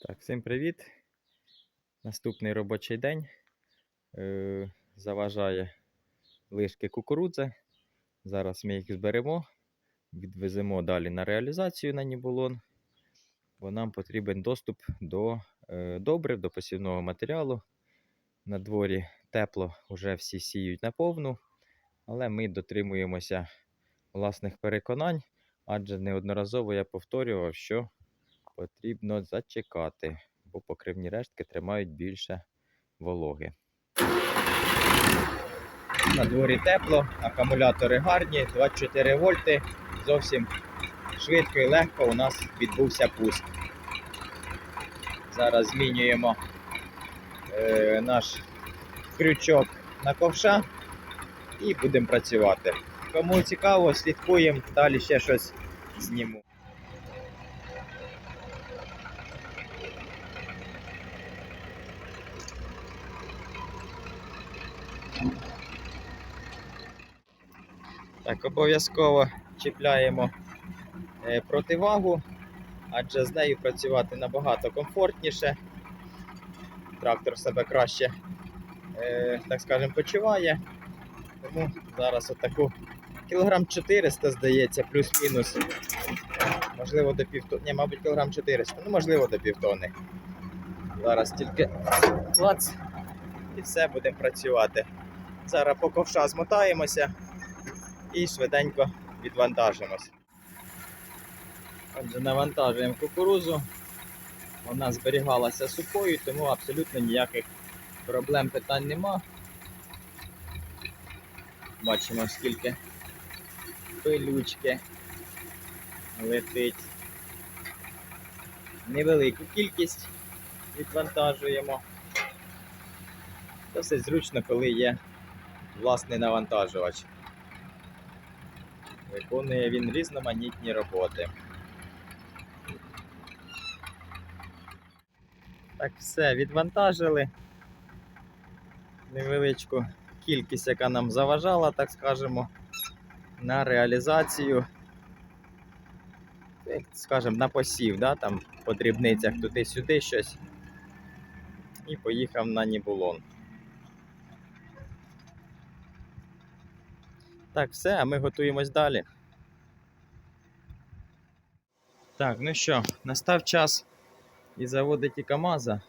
Так, всім привіт. Наступний робочий день. Е, заважає лишки кукурудзи. Зараз ми їх зберемо, відвеземо далі на реалізацію на Нібулон. Бо нам потрібен доступ до е, добрив, до посівного матеріалу. На дворі тепло, вже всі сіють наповну, але ми дотримуємося власних переконань, адже неодноразово я повторював, що потрібно зачекати, бо покривні рештки тримають більше вологи. На дворі тепло, акумулятори гарні, 24 вольти. Зовсім швидко і легко у нас відбувся пуск. Зараз змінюємо е, наш крючок на ковша і будемо працювати. Кому цікаво, слідкуємо, далі ще щось зніму. Так, обов'язково чіпляємо е, противагу, адже з нею працювати набагато комфортніше. Трактор себе краще, е, так скажемо, почуває. Тому зараз отаку кілограм 400, здається, плюс-мінус. Можливо, до півтони. Ні, мабуть, кілограм 400, ну можливо, до півтони. Зараз тільки клац і все будемо працювати. Зараз по ковша змотаємося і швиденько відвантажимося. Отже, навантажуємо кукурузу. Вона зберігалася сухою, тому абсолютно ніяких проблем питань нема. Бачимо, скільки пилючки летить. Невелику кількість відвантажуємо. Досить зручно, коли є власний навантажувач. Виконує він різноманітні роботи. Так, все, відвантажили. Невеличку кількість, яка нам заважала, так скажемо, на реалізацію. Скажемо, на посів, да? там по дрібницях туди-сюди щось. І поїхав на Нібулон. Так, все, а ми готуємось далі. Так, ну що, настав час і заводити КАМАЗа.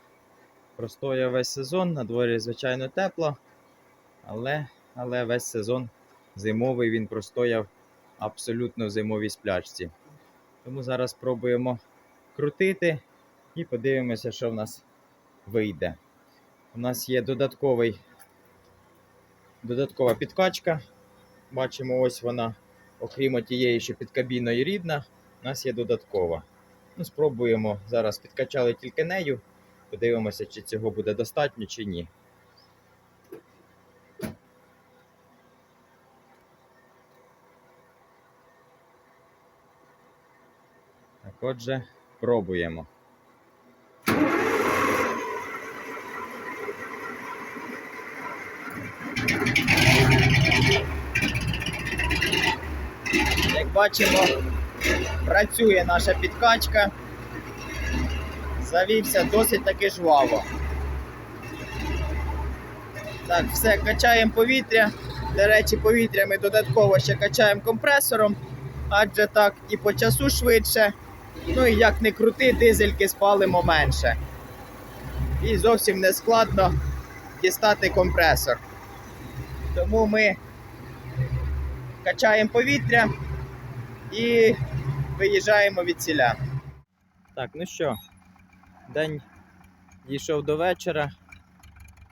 Простояв весь сезон, на дворі, звичайно, тепло, але, але весь сезон зимовий він простояв абсолютно в зимовій сплячці. Тому зараз спробуємо крутити і подивимося, що в нас вийде. У нас є додатковий, додаткова підкачка. Бачимо, ось вона, окрім тієї, що під кабіною рідна, у нас є додаткова. Ну, спробуємо. Зараз підкачали тільки нею. Подивимося, чи цього буде достатньо, чи ні. Так, отже, пробуємо. Як бачимо, працює наша підкачка. Завівся досить таки жваво. Так, все, качаємо повітря. До речі, повітря ми додатково ще качаємо компресором, адже так і по часу швидше. Ну і як не крути, дизельки спалимо менше. І зовсім не складно дістати компресор. Тому ми качаємо повітря і виїжджаємо від ціля. Так, ну що, день дійшов до вечора.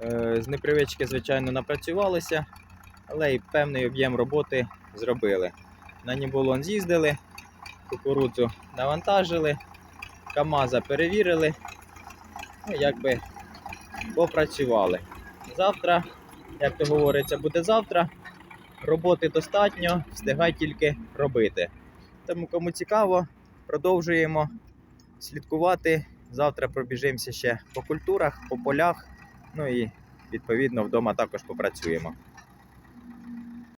Е, З непривички, звичайно, напрацювалися, але і певний об'єм роботи зробили. На Нібулон з'їздили, кукурудзу навантажили, КАМАЗа перевірили, ну, якби попрацювали. Завтра, як то говориться, буде завтра. Роботи достатньо, встигай тільки робити. Тому кому цікаво, продовжуємо слідкувати. Завтра пробіжимося ще по культурах, по полях. Ну і відповідно вдома також попрацюємо.